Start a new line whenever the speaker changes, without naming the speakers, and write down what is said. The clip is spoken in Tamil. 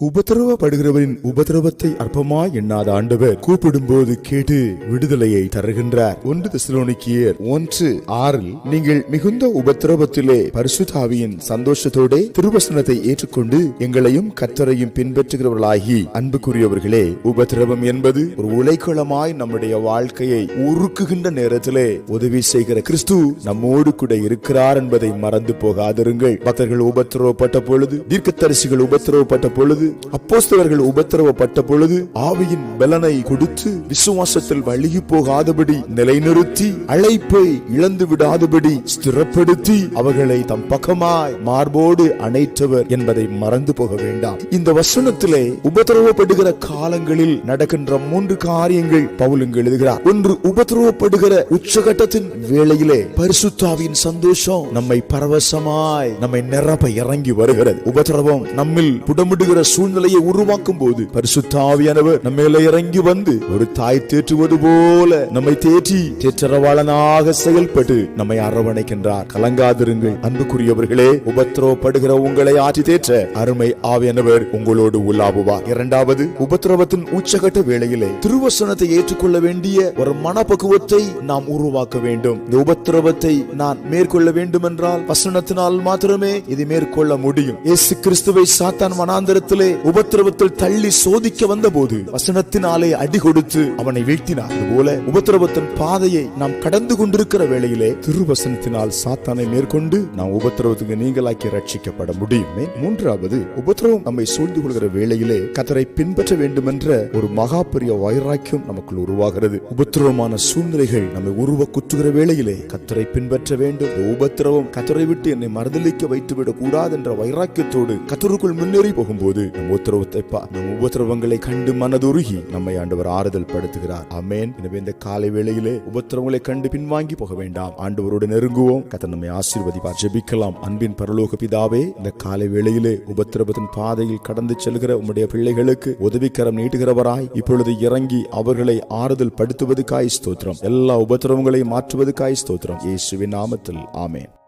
உபதிரவப்படுகிறவரின் உபதிரவத்தை அற்பமாய் எண்ணாத ஆண்டவர் கூப்பிடும்போது கேட்டு விடுதலையை தருகின்றார். ஒன்று திசலோனிக்கியர் ஒன்று ஆறில் நீங்கள் மிகுந்த உபத்திரவத்திலே பரிசுதாவியின் சந்தோஷத்தோட திருவசனத்தை ஏற்றுக்கொண்டு எங்களையும் கத்தரையும் பின்பற்றுகிறவர்களாகி அன்புக்குரியவர்களே உபதிரவம் என்பது ஒரு உலைக்களமாய் நம்முடைய வாழ்க்கையை உருக்குகின்ற நேரத்திலே உதவி செய்கிற கிறிஸ்து நம்மோடு கூட இருக்கிறார் என்பதை மறந்து போகாதிருங்கள். பக்தர்கள் உபத்திரவப்பட்ட பொழுது தீர்க்கத்தரிசிகள் உபத்திரவப்பட்ட பொழுது அப்போஸ்தலர்கள் உபத்திரவப்பட்ட பொழுது ஆவியின் பலனை கொடுத்து விசுவாசத்தில் வழுகி போகாதபடி நிலைநிறுத்தி அழைப்பை இழந்து விடாதபடி ஸ்திரப்படுத்தி அவர்களை தம் பக்கமாய் மார்போடு அணைத்தவர் என்பதை மறந்து போக வேண்டாம். இந்த வசனத்திலே உபத்திரவப்படுகிற காலங்களில் நடக்கின்ற மூன்று காரியங்கள் பவுலுங்க எழுதுகிறார். ஒன்று உபத்திரவப்படுகிற உச்சகட்டத்தின் வேளையிலே பரிசுத்தாவின் சந்தோஷம் நம்மை பரவசமாய் நம்மை நிரப்ப இறங்கி வருகிறது. உபத்திரவம் நம்மில் புடமிடுகிற சூழ்நிலையை உருவாக்கும் போது பரிசுத்தாவியானவர் நம்ம இறங்கி வந்து ஒரு தாய் தேற்றுவது போல நம்மை தேற்றி தேற்றரவாளனாக செயல்பட்டு நம்மை அரவணைக்கின்றார். கலங்காதிருங்கள். அன்புக்குரியவர்களே உபத்திரவப்படுகிற உங்களை ஆற்றி தேற்ற அருமை ஆவியானவர் உங்களோடு உலாவுவார். இரண்டாவது உபத்திரவத்தின் உச்சகட்ட வேளையிலே திருவசனத்தை ஏற்றுக்கொள்ள வேண்டிய ஒரு மனப்பக்குவத்தை நாம் உருவாக்க வேண்டும். இந்த உபத்திரவத்தை நான் மேற்கொள்ள வேண்டும் என்றால் வசனத்தினால் மாத்திரமே இதை மேற்கொள்ள முடியும். இயேசு கிறிஸ்துவை சாத்தான் வனாந்தரத்திலே உபத்திரவத்தில் தள்ளி சோதிக்க வந்தபோது வசனத்தினாலே அடி கொடுத்து அவனை வீழ்த்தினார். அதுபோல உபத்திரவத்தின் பாதையை நாம் கடந்து கொண்டிருக்கிற வேளையிலே திருவசனத்தினால் சாத்தானை மேற்கொண்டு நாம் உபத்திரவத்துக்கு நீங்களாக்கி ரட்சிக்கப்பட முடியுமே. மூன்றாவது உபத்திரவம் நம்மை சூழ்ந்து கொள்கிற வேளையிலே கத்தரை பின்பற்ற வேண்டும் என்ற ஒரு மகா பெரிய வைராக்கியம் நமக்குள் உருவாகிறது. உபத்திரவமான சூழ்நிலைகள் நம்மை உருவ குத்துகிற வேளையிலே கத்தரை பின்பற்ற வேண்டும். உபத்திரவம் கத்தரை விட்டு என்னை மறுதளிக்க வைத்துவிடக் கூடாது என்ற வைராக்கியத்தோடு கத்தருக்குள் முன்னேறி போகும்போது நம் உத்தரவத்தை நம் உபத்திரவங்களை கண்டு மனதுருகி நம்மை ஆண்டவர் ஆறுதல் படுத்துகிறார். அமேன் எனவே இந்த காலை வேளையிலே உபத்திரவங்களை கண்டு பின்வாங்கி போக வேண்டாம். ஆண்டவரோடு நெருங்குவோம். கத்த நம்மை ஆசீர்வதிப்பார். ஜெபிக்கலாம். அன்பின் பரலோக பிதாவே இந்த காலை வேளையிலே உபத்திரவத்தின் பாதையில் கடந்து செல்கிற உம்முடைய பிள்ளைகளுக்கு உதவிக்கரம் நீட்டுகிறவராய் இப்பொழுது இறங்கி அவர்களை ஆறுதல் படுத்துவதுக்காய் ஸ்தோத்திரம். எல்லா உபத்திரவங்களையும் மாற்றுவதுக்காய் ஸ்தோத்திரம். இயேசுவின் நாமத்தில். ஆமேன்.